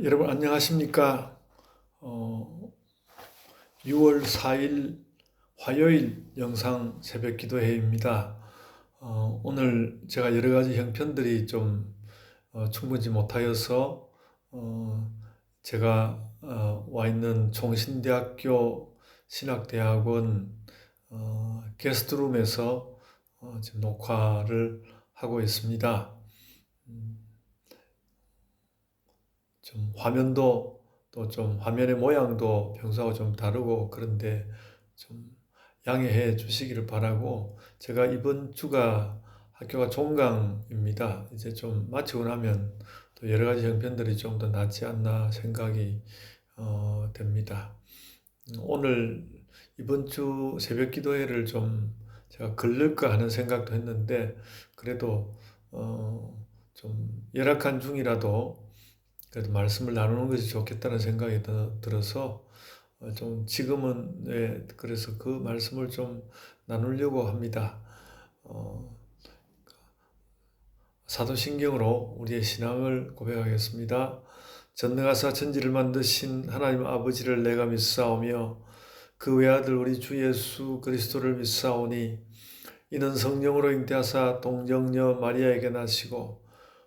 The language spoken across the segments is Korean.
여러분 안녕하십니까? 어, 6월 4일 화요일 영상 새벽 기도회입니다. 어, 오늘 제가 여러 가지 형편들이 좀 어, 충분히 못하여서 어, 제가 어, 와 있는 총신대학교 신학대학원 어, 게스트룸에서 어, 지금 녹화를 하고 있습니다. 음, 좀 화면도 또 좀 화면의 모양도 평소하고 좀 다르고 그런데 좀 양해해 주시기를 바라고 제가 이번 주가 학교가 종강입니다. 이제 좀 마치고 나면 또 여러 가지 형편들이 좀 더 낫지 않나 생각이 어, 됩니다. 오늘 이번 주 새벽 기도회를 좀 제가 걸릴까 하는 생각도 했는데 그래도 어, 좀 열악한 중이라도 그래도 말씀을 나누는 것이 좋겠다는 생각이 더- 들어서 어, 좀 지금은 네, 그래서 그 말씀을 좀 나누려고 합니다. 어, 사도신경으로 우리의 신앙을 고백하겠습니다. 전능하사 천지를 만드신 하나님 아버지를 내가 믿사오며 그 외아들 우리 주 예수 그리스도를 믿사오니 이는 성령으로 잉태하사 동정녀 마리아에게 나시고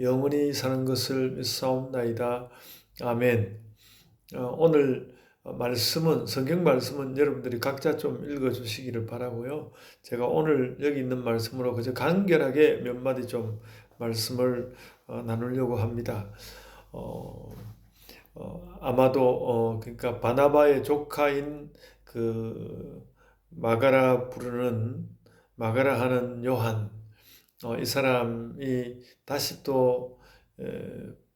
영원히 사는 것을 믿사옵나이다. 아멘. 어, 오늘 말씀은 성경 말씀은 여러분들이 각자 좀 읽어 주시기를 바라고요. 제가 오늘 여기 있는 말씀으로 그저 간결하게 몇 마디 좀 말씀을 어, 나누려고 합니다. 어, 어, 아마도 어, 그러니까 바나바의 조카인 그 마가라 부르는 마가라 하는 요한 어, 이 사람이 다시 또 에,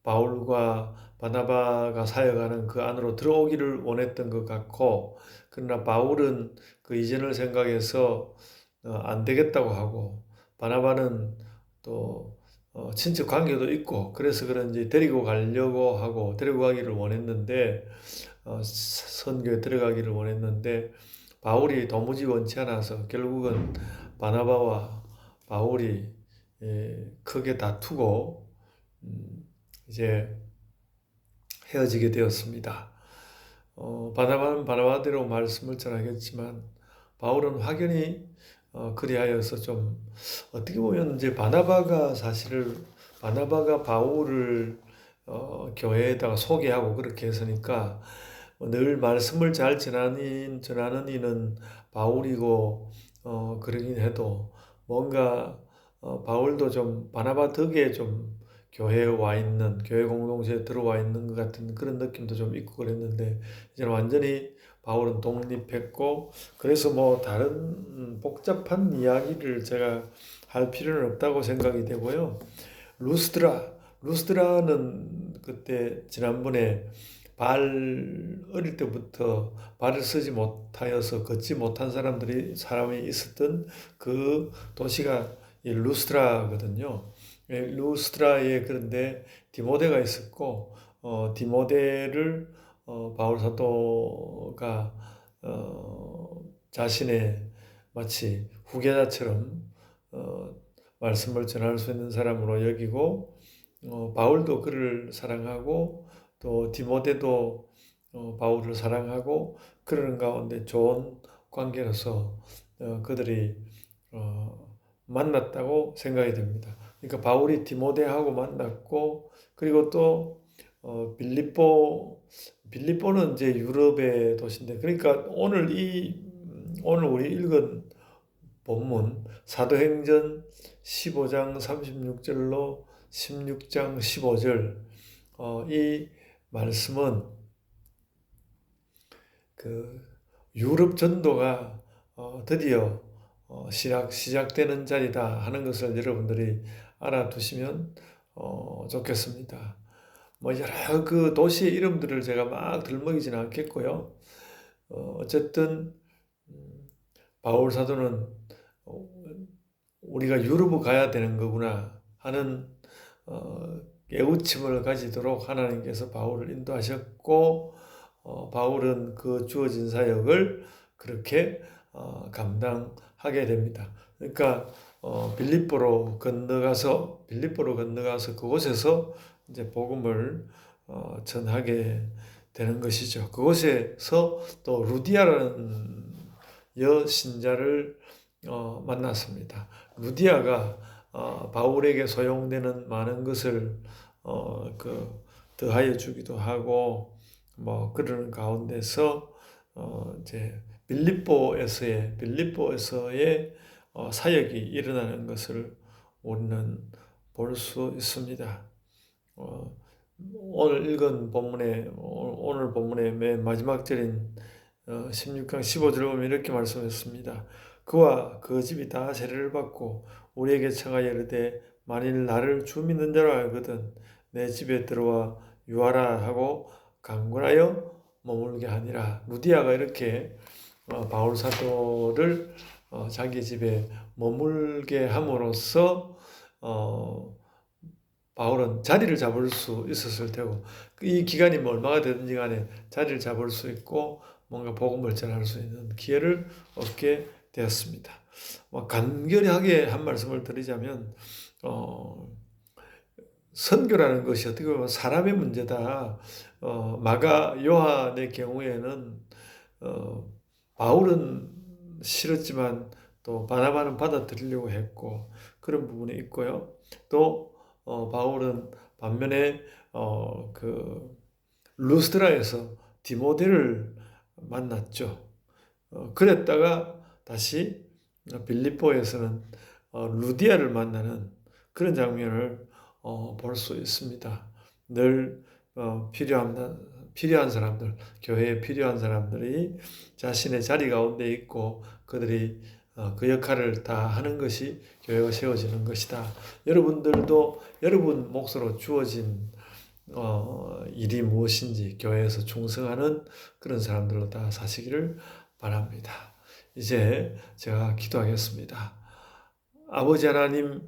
바울과 바나바가 사역하는 그 안으로 들어오기를 원했던 것 같고 그러나 바울은 그 이전을 생각해서 어, 안 되겠다고 하고 바나바는 또 어, 친척 관계도 있고 그래서 그런지 데리고 가려고 하고 데리고 가기를 원했는데 어, 선교에 들어가기를 원했는데 바울이 도무지 원치 않아서 결국은 바나바와 바울이 예, 크게 다투고 음, 이제 헤어지게 되었습니다. 어, 바나바는 바나바대로 말씀을 전하겠지만 바울은 확연히 어, 그리하여서 좀 어떻게 보면 이제 바나바가 사실을 바나바가 바울을 어, 교회에다가 소개하고 그렇게 했으니까 늘 말씀을 잘 전하는 전하는 이는 바울이고 어, 그러긴 해도 뭔가 어, 바울도 좀 바나바 덕에 좀 교회에 와 있는 교회 공동체에 들어와 있는 것 같은 그런 느낌도 좀 있고 그랬는데 이제 완전히 바울은 독립했고 그래서 뭐 다른 복잡한 이야기를 제가 할 필요는 없다고 생각이 되고요. 루스드라 루스드라는 그때 지난번에 발 어릴 때부터 발을 쓰지 못하여서 걷지 못한 사람들이 사람이 있었던 그 도시가 이 루스트라거든요. 예, 루스트라에 그런데 디모데가 있었고 어, 디모데를 어, 바울 사도가 어, 자신의 마치 후계자처럼 어, 말씀을 전할 수 있는 사람으로 여기고 어, 바울도 그를 사랑하고 또 디모데도 어, 바울을 사랑하고 그러는 가운데 좋은 관계로서 어, 그들이 어, 만났다고 생각이 됩니다. 그러니까 바울이 디모데하고 만났고 그리고 또 어, 빌립보 빌립보는 이제 유럽의 도시인데 그러니까 오늘 이 오늘 우리 읽은 본문 사도행전 15장 36절로 16장 15절 어, 이 말씀은 그 유럽 전도가 어, 드디어 어, 시작 시작되는 자리다 하는 것을 여러분들이 알아두시면 어, 좋겠습니다. 뭐 여러 그 도시의 이름들을 제가 막 들먹이지는 않겠고요. 어, 어쨌든 음, 바울 사도는 어, 우리가 유럽을 가야 되는 거구나 하는 어, 깨우침을 가지도록 하나님께서 바울을 인도하셨고 어, 바울은 그 주어진 사역을 그렇게 어, 감당 하게 됩니다. 그러니까 어, 빌립보로 건너가서 빌립보로 건너가서 그곳에서 이제 복음을 어, 전하게 되는 것이죠. 그곳에서 또 루디아라는 여신자를 어, 만났습니다. 루디아가 어, 바울에게 소용되는 많은 것을 어, 그 더하여 주기도 하고 뭐 그러는 가운데서 어, 이제 빌립보에서의 빌립보에서의 어, 사역이 일어나는 것을 우리는 볼 수 있습니다. 어, 오늘 읽은 본문의 오늘 본문의 맨 마지막 절인 16강 15절 보면 이렇게 말씀했습니다. 그와 그 집이 다 세례를 받고 우리에게 청하여 이르되 만일 나를 주 믿는 자로 알거든 내 집에 들어와 유하라 하고 강권하여 머물게 하니라. 루디아가 이렇게 어, 바울 사도를 어, 자기 집에 머물게 함으로써 어, 바울은 자리를 잡을 수 있었을 테고 이 기간이 뭐 얼마가 되든지 간에 자리를 잡을 수 있고 뭔가 복음을 전할 수 있는 기회를 얻게 되었습니다. 뭐 간결하게 한 말씀을 드리자면 어, 선교라는 것이 어떻게 보면 사람의 문제다. 어, 마가 요한의 경우에는 어, 바울은 싫었지만 또 바나바는 받아들이려고 했고 그런 부분이 있고요. 또 어, 바울은 반면에 어, 그 루스드라에서 디모데를 만났죠. 어, 그랬다가 다시 빌립보에서는 어, 루디아를 만나는 그런 장면을 어, 볼 수 있습니다. 늘 어, 필요한 필요한 사람들, 교회에 필요한 사람들이 자신의 자리 가운데 있고 그들이 어, 그 역할을 다 하는 것이 교회가 세워지는 것이다. 여러분들도 여러분 몫으로 주어진 어, 일이 무엇인지 교회에서 충성하는 그런 사람들로 다 사시기를 바랍니다. 이제 제가 기도하겠습니다. 아버지 하나님,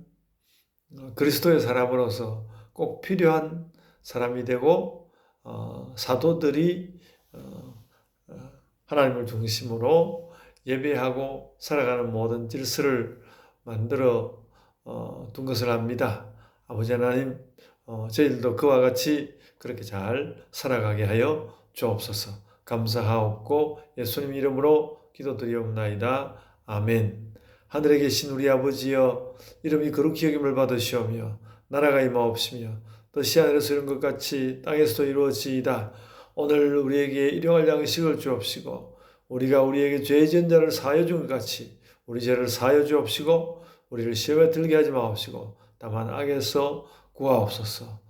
어, 그리스도의 사람으로서 꼭 필요한 사람이 되고 어, 사도들이 어, 어 하나님을 중심으로 예배하고 살아가는 모든 질서를 만들어 어, 둔 것을 압니다. 아버지 하나님, 어, 저희들도 그와 같이 그렇게 잘 살아가게 하여 주옵소서. 감사하옵고 예수님 이름으로 기도드리옵나이다. 아멘. 하늘에 계신 우리 아버지여 이름이 거룩히 여김을 받으시오며 나라가 임하옵시며 뜻이 하늘에서 이룬 것 같이 땅에서도 이루어지이다. 오늘 우리에게 일용할 양식을 주옵시고 우리가 우리에게 죄 지은 자를 사하여 준 것 같이 우리 죄를 사하여 주옵시고 우리를 시험에 들게 하지 마옵시고 다만 악에서 구하옵소서.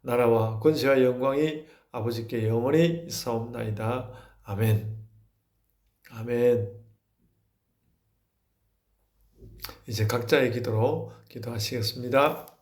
나라와 권세와 영광이 아버지께 영원히 있사옵나이다. 아멘. 아멘. 이제 각자의 기도로 기도하시겠습니다.